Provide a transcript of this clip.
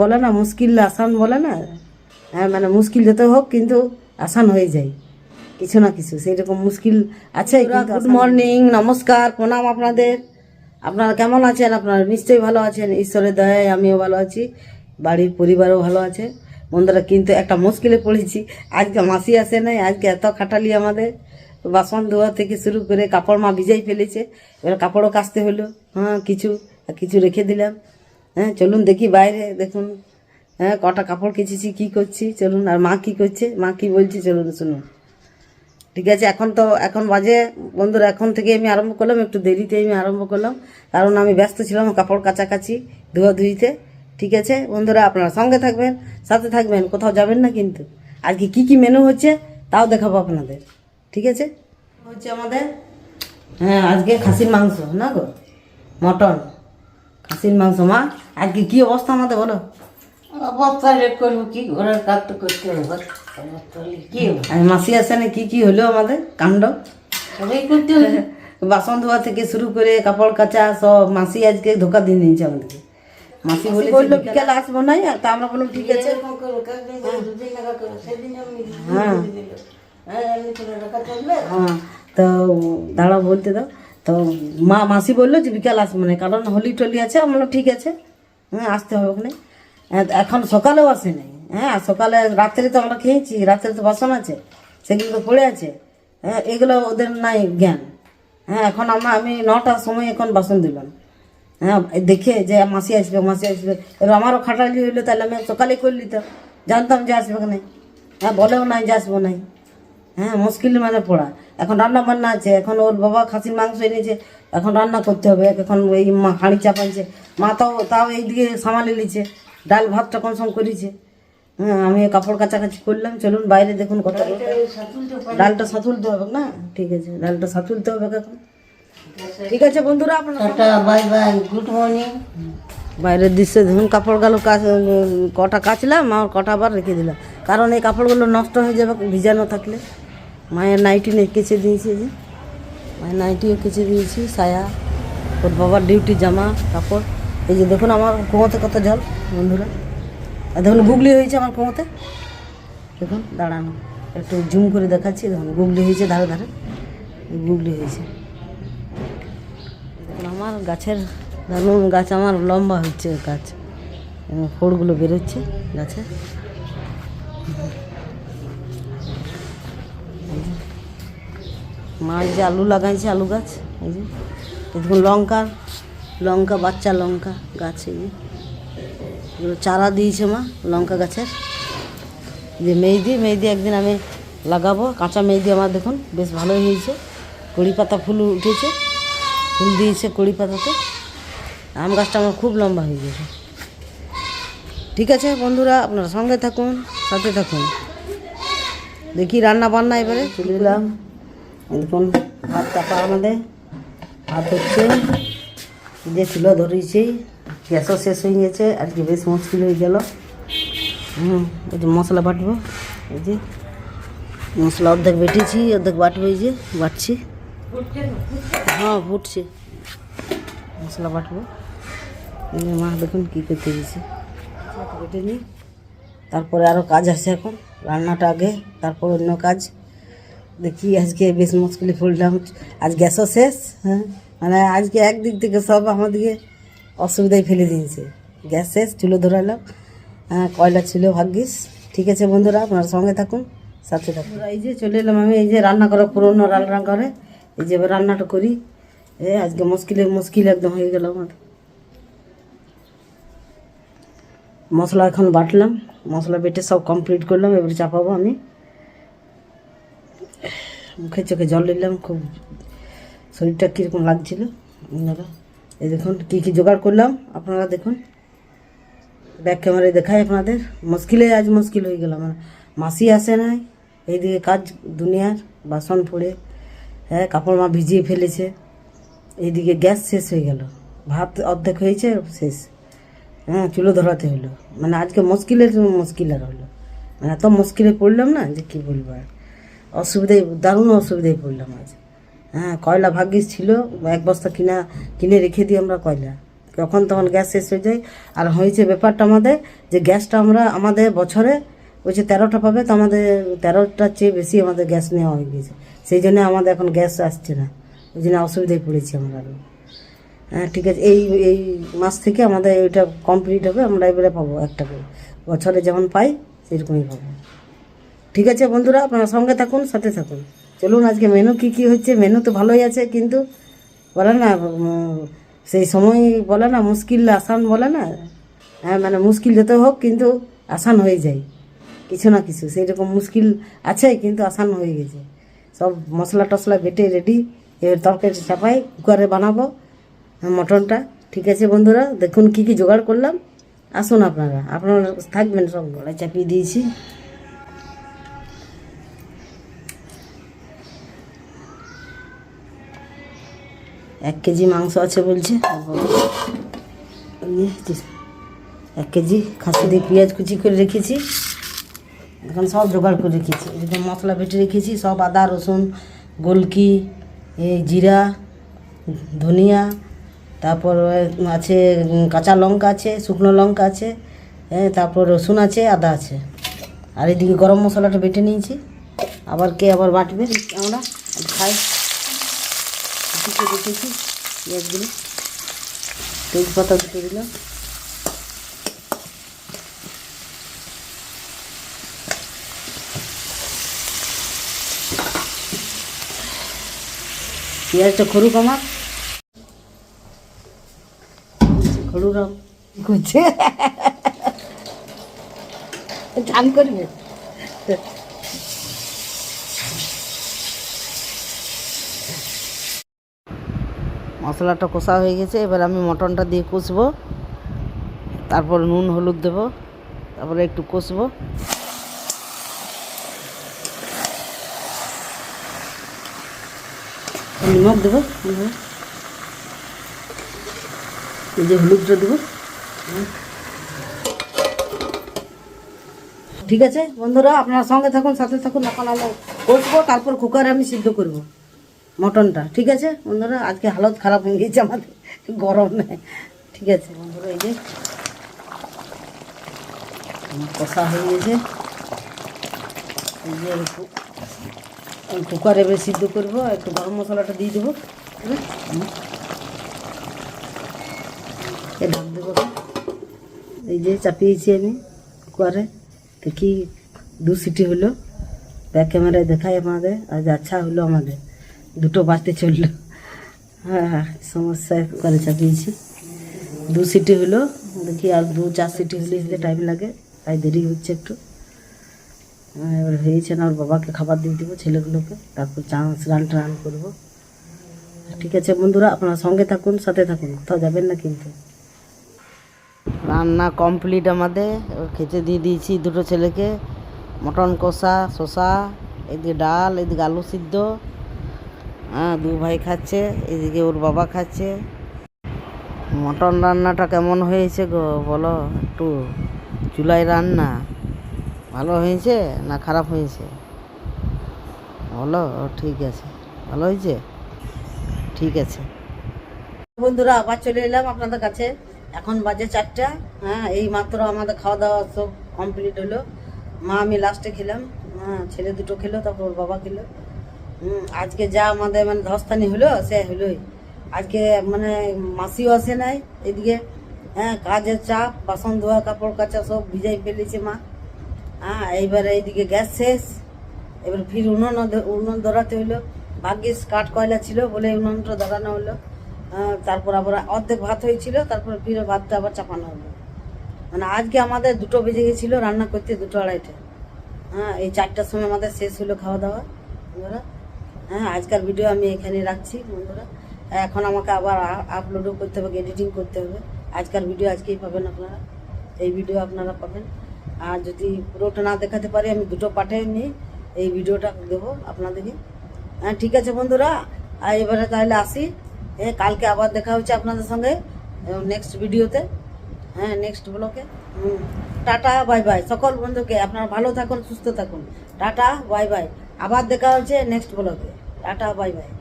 বলে না মুশকিল আসান বলে না? হ্যাঁ মানে মুশকিল যত হোক কিন্তু আসান হয়ে যায়। কিছু না কিছু সেই রকম মুশকিল আছে গুড মর্নিং নমস্কার প্রণাম আপনাদের। আপনারা কেমন আছেন? আপনারা নিশ্চয়ই ভালো আছেন। ঈশ্বরের দয়ায় আমিও ভালো আছি বাড়ির পরিবারও ভালো আছে। বন্ধুরা কিন্তু একটা মুশকিলে পড়েছি। আজকে মাসি আসে নাই আজকে এত খাটালি আমাদের। বাসন ধোয়া থেকে শুরু করে কাপড় মা ভিজাই ফেলেছে এবার কাপড়ও কাচতে হলো। হ্যাঁ কিছু কিছু রেখে দিলাম। হ্যাঁ চলুন দেখি বাইরে, দেখুন। হ্যাঁ কটা কাপড় কেচেছি, কি করছি, চলুন। আর মা কি করছে? মা কি বলছে, চলুন শুনুন। ঠিক আছে, এখন তো, এখন বাজে। বন্ধুরা, এখন থেকে আমি আরম্ভ করলাম, একটু দেরিতে আমি আরম্ভ করলাম। কারণ আমি ব্যস্ত ছিলাম কাপড় কাছাকাছি ধুইতে ঠিক আছে, বন্ধুরা, আপনারা সঙ্গে থাকবেন, সাথে থাকবেন, কোথাও যাবেন না কিন্তু। আজকে কি কি মেনু হচ্ছে, তাও দেখাবো আপনাদের। ঠিক আছে? হচ্ছে আমাদের হ্যাঁ আজকে খাসির মাংস, না গো? মটন। খাসির মাংস মা? আজকে কি অবস্থা আমাদের বলো? অবস্থা করব কি ঘরের কাজ তো করতে হবে? কি মাসি আসেনে কি কি হলো আমাদের? কাণ্ড? সবাই করতে হবে। বাসন ধোয়া থেকে শুরু করে কাপড় কাচা সব মাসি আজকে ধোকা দিয়ে দিয়েছে আমাদেরকে। মাসি বলে বলল বিকালে আসব নাই আর তা আমরা বললাম ঠিক আছে। হ্যাঁ। হ্যাঁ। চলবে হ্যাঁ। তো দাঁড়াও বলতে দাও। তো মা, মাসি বলল যে বিকাল আসব না কারণ হোলি টলি আছে আমরা ঠিক আছে। হ্যাঁ আসতে হবে ওখানে। এখন সকালেও আসে নাই। হ্যাঁ সকালে রাত্রে তো আমরা খেয়েছি, রাত্রে তো বাসন আছে, সেগুলো তো পড়ে আছে। হ্যাঁ এগুলো ওদের নাই জ্ঞান। হ্যাঁ এখন আমরা, আমি নটার সময় এখন বাসন দিলাম হ্যাঁ দেখে যে মাসি আসবে মাসি আসবে। এবার আমারও খাটালি হইল তাহলে আমি সকালে করে নিতাম জানতাম যে আসবে না হ্যাঁ বলেও নাই যে আসব নাই। হ্যাঁ মুশকিলের মাঝে পড়া। এখন রান্না বান্না আছে এখন ওর বাবা খাসির মাংস এনেছে এখন রান্না করতে হবে এখন এই মা হাঁড়ি চাপাইছে। মা তাও তাও এইদিকে সামালে নিচ্ছে ডাল ভাতটা কনসম করেছে। হ্যাঁ আমি কাপড় কাচাকাচি করলাম চলুন বাইরে দেখুন কত ডালটা সাঁতুলতে হবে। না? ঠিক আছে ডালটা সাঁতুলতে হবে এখন। ঠিক আছে বন্ধুরা আপনারা বাই বাই গুড মর্নিং। বাইরের দৃশ্যে ধরুন কাপড়গুলো কটা কাচলাম আর কটা আবার রেখে দিলাম। কারণ এই কাপড়গুলো নষ্ট হয়ে যাবে ভিজানো থাকলে। মায়ের নাইটি কেচে দিয়েছি যে। মায়ের নাইটিও কেচে দিয়েছি, সায়া, ওর বাবার ডিউটি জামা, কাপড়। এই যে দেখুন আমার কোমোতে কত জল, বন্ধুরা। আর দেখুন গুগলি হয়েছে আমার কোমোতে। দেখুন, দাঁড়ানো। একটু জুম করে দেখাচ্ছি, দেখুন, গুগলি হয়েছে ধারে ধারে। গুগলি হয়েছে। দেখুন, আমার গাছের, ধরুন গাছ আমার লম্বা হচ্ছে, গাছ। ফোড়গুলো বেরোচ্ছে গাছে। মা যে আলু লাগাইছে, আলু গাছ, এই যে। দেখুন লঙ্কা লঙ্কা, বাচ্চা লঙ্কা গাছ, এই যে। এগুলো চারা দিয়েছে মা, লঙ্কা গাছের। যে মেহেদি মেহেদি একদিন আমি লাগাবো, কাঁচা মেহেদি আমার দেখুন, বেশ ভালোই হয়েছে। কড়ি পাতা ফুল উঠেছে, ফুল দিয়েছে কড়ি পাতাতে। আম গাছটা আমার খুব লম্বা হয়ে গেছে। ঠিক আছে বন্ধুরা, আপনারা সঙ্গে থাকুন, সাথে থাকুন। দেখি রান্না বান্না এবারে। চলে দিলাম দেখুন ভাত চাপা আমাদের। ভাত হচ্ছে যে চুলো ধরেছি। গ্যাসও শেষ হয়ে গেছে আর কি বেশ মুশকিল হয়ে গেল। হুম, এই যে মশলা বাটবো, এই যে মশলা অর্ধেক বেটেছি, অর্ধেক বাটবো, এই যে বাটছি। হ্যাঁ ফুটছে। মশলা বাটবো। মা, দেখুন কী করতে গেছে নিই তারপরে আরও কাজ আছে এখন। রান্নাটা আগে, তারপর অন্য কাজ। দেখি আজকে বেশ মুশকিলে পড়লাম, আজ গ্যাসও শেষ হ্যাঁ? মানে আজকে একদিক থেকে সব আমাদেরকে অসুবিধায় ফেলে দিয়েছে। গ্যাস শেষ, চুলো ধরালাম হ্যাঁ কয়লা ছিল ভাগ্যিস। ঠিক আছে বন্ধুরা, আপনার সঙ্গে থাকুন, সাথে থাকুন। এই যে চলে এলাম আমি, এই যে রান্না করা পুরোনো রান্না করে এই যে রান্নাটা করি। এ, আজকে মুশকিলে, মুশকিল একদম হয়ে গেল আমার। মশলা এখন বাটলাম, মশলা বেটে সব কমপ্লিট করলাম, এবার চাপাবো আমি। মুখে চোখে জল নিলাম, খুব শরীরটা কীরকম লাগছিল? আপনারা এই দেখুন, কী কী জোগাড় করলাম, আপনারা দেখুন। ব্যাক ক্যামেরায় দেখাই আপনাদের। মুশকিলে, আজ মুশকিল হয়ে গেল আমার। মাসি আসে নাই, এইদিকে কাজ দুনিয়ার, বাসন পড়ে হ্যাঁ কাপড় মা ভিজিয়ে ফেলেছে। এইদিকে গ্যাস শেষ হয়ে গেল। ভাত অর্ধেক হয়েছে, শেষ। হ্যাঁ চুলো ধরাতে হলো। মানে আজকে মুশকিলের, মুশকিল আর হলো। মানে এত মুশকিলে পড়লাম না যে কী বলব আর। অসুবিধায়, দারুণ অসুবিধায় পড়লাম আজ। হ্যাঁ কয়লা ভাগ্যিস ছিল, এক বস্তা কিনা, কিনে রেখে দিই আমরা কয়লা। যখন তখন গ্যাস শেষ হয়ে যায়। আর হয়েছে ব্যাপারটা আমাদের, যে গ্যাসটা আমরা, আমাদের বছরে, ওই যে তেরোটা পাবে, তো আমাদের তেরোটার চেয়ে বেশি আমাদের গ্যাস নেওয়া হয়ে গেছে সেই জন্য আমাদের এখন গ্যাস আসছে না। ওই জন্য অসুবিধায় পড়েছি আমরা আরও হ্যাঁ ঠিক আছে। এই এই মাস থেকে আমাদের এটা কমপ্লিট হবে, আমরা এবারে পাবো একটা করে। বছরে যেমন পাই, সেরকমই পাবো। ঠিক আছে বন্ধুরা আপনারা সঙ্গে থাকুন সাথে থাকুন। চলুন আজকে মেনু কি কি হচ্ছে? মেনু তো ভালোই আছে কিন্তু বলে না সেই সময় বলে না মুশকিল আসান বলে না? হ্যাঁ মানে মুশকিল যত হোক কিন্তু আসান হয়ে যায়। কিছু না কিছু সেই রকম মুশকিল আছে কিন্তু আসান হয়ে গেছে। সব মশলা টশলা বেটে রেডি এবার তরকারি চাপাই কুকারে বানাবো হ্যাঁ, মটনটা। ঠিক আছে বন্ধুরা দেখুন কি কি জোগাড় করলাম। আসুন আপনারা আপনারা থাকবেন সব গলায় চাপিয়ে দিয়েছি। এক কেজি মাংস আছে বলছে। এক কেজি খাসি দিয়ে পেঁয়াজ কুচি করে রেখেছি। এখন সব জোগাড় করে রেখেছি। এদিকে মশলা বেটে রেখেছি, সব আদা, রসুন, গোলকি, এই জিরা, ধনিয়া, তারপর আছে কাঁচা লঙ্কা আছে, শুকনো লঙ্কা আছে হ্যাঁ তারপর রসুন আছে, আদা আছে। আর এদিকে গরম মশলাটা বেটে নিয়েছি। আবার কে আবার বাটবে? আমরা খাই। দুটো রেখেছি পেঁয়াজগুলো। তেজপাতা দুটো দিলাম। পেঁয়াজটা খরুক আমার। টান করবে মশলাটা কষা হয়ে গেছে, এবার আমি মটনটা দিয়ে কষবো। তারপর নুন, হলুদ দেবো, তারপরে একটু কষবো। নিমখ দেবো যে হলুদটা দেবো। ঠিক আছে বন্ধুরা, আপনারা সঙ্গে থাকুন, সাথে থাকুন এখন আমি কষবো, তারপর কুকারে আমি সিদ্ধ করব। মটনটা, ঠিক আছে? বন্ধুরা, আজকে হালত খারাপ হয়ে গেছে আমাদের, গরম নেই, ঠিক আছে? বন্ধুরা, এই যে কষা হয়ে গেছে। এই যে এই কুকারে এবার সিদ্ধ করব, একটু গরম মশলাটা দিয়ে দেবো। এ ঢাক দেবো। এই যে চাপিয়েছি আমি কুকারে, দেখি দু সিটি হলো। ব্যাক ক্যামেরায় দেখাই আমাদের আজ আচ্ছা হলো আমাদের। দুটো বাজতে চলল। হ্যাঁ হ্যাঁ সমস্যায় করে চাপিয়েছি। দু সিটি হলো দেখি আর দু চার সিটি হলে দিতে টাইম লাগে তাই দেরি হচ্ছে একটু। হ্যাঁ, এবার হয়েছে না ওর বাবাকে খাবার দিয়ে দেবো ছেলেগুলোকে তারপর চা স্নান টান করব। ঠিক আছে বন্ধুরা আপনারা সঙ্গে থাকুন সাথে থাকুন কোথাও যাবেন না কিন্তু। রান্না কমপ্লিট আমাদের খেতে দিয়ে দিয়েছি দুটো ছেলেকে। মটন কষা শসা এদিকে ডাল এদিকে আলু সিদ্ধ। দু ভাই খাচ্ছে, এদিকে ওর বাবা খাচ্ছে। মটন রান্নাটা কেমন হয়েছে গো, বলো? একটু চুলাই রান্না ভালো হয়েছে না খারাপ হয়েছে? বলো, ঠিক আছে। ভালো হয়েছে? ঠিক আছে। বন্ধুরা, আবার চলে এলাম আপনাদের কাছে। এখন বাজে চারটা হ্যাঁ এই মাত্র আমাদের খাওয়া দাওয়া সব কমপ্লিট হলো। মা, আমি লাস্টে খেলাম। হ্যাঁ ছেলে দুটো খেলো, তারপর ওর বাবা খেলো। আজকে যা আমাদের মানে ধস্তানি হলো সে হলোই। আজকে মানে মাসিও আসে নাই এদিকে। হ্যাঁ কাজের চাপ বাসন ধোয়া কাপড় কাচা সব ভিজাই ফেলেছে মা। হ্যাঁ এইবারে এইদিকে গ্যাস শেষ। এবার ফির উনুন উনুন ধরাতে হলো। ভাগ্যিস কাঠ কয়লা ছিল বলে উনুনটা ধরানো হলো। আহ, তারপর আবার অর্ধেক ভাত হয়েছিল তারপর ফিরে ভাতটা আবার চাপানো হলো। মানে আজকে আমাদের দুটো বেজে গেছিল রান্না করতে দুটো আড়াইটে। হ্যাঁ এই চারটার সময় আমাদের শেষ হলো খাওয়া দাওয়া। বন্ধুরা হ্যাঁ আজকাল ভিডিও আমি এখানে রাখছি বন্ধুরা। এখন আমাকে আবার আপলোডও করতে হবে এডিটিং করতে হবে। আজকাল ভিডিও আজকেই পাবেন আপনারা। এই ভিডিও আপনারা পাবেন। আর যদি পুরোটা না দেখাতে পারি, আমি দুটো পাঠে নিয়ে এই ভিডিওটা দেবো আপনাদেরকে। হ্যাঁ ঠিক আছে বন্ধুরা। আর এবারে তাহলে আসি। হ্যাঁ কালকে আবার দেখা হচ্ছে আপনাদের সঙ্গে নেক্সট ভিডিওতে হ্যাঁ নেক্সট ব্লকে টাটা বাই বাই সকল বন্ধুকে আপনারা ভালো থাকুন, সুস্থ থাকুন। টাটা বাই বাই আবার দেখা হচ্ছে নেক্সট ব্লকে টাটা বাই বাই।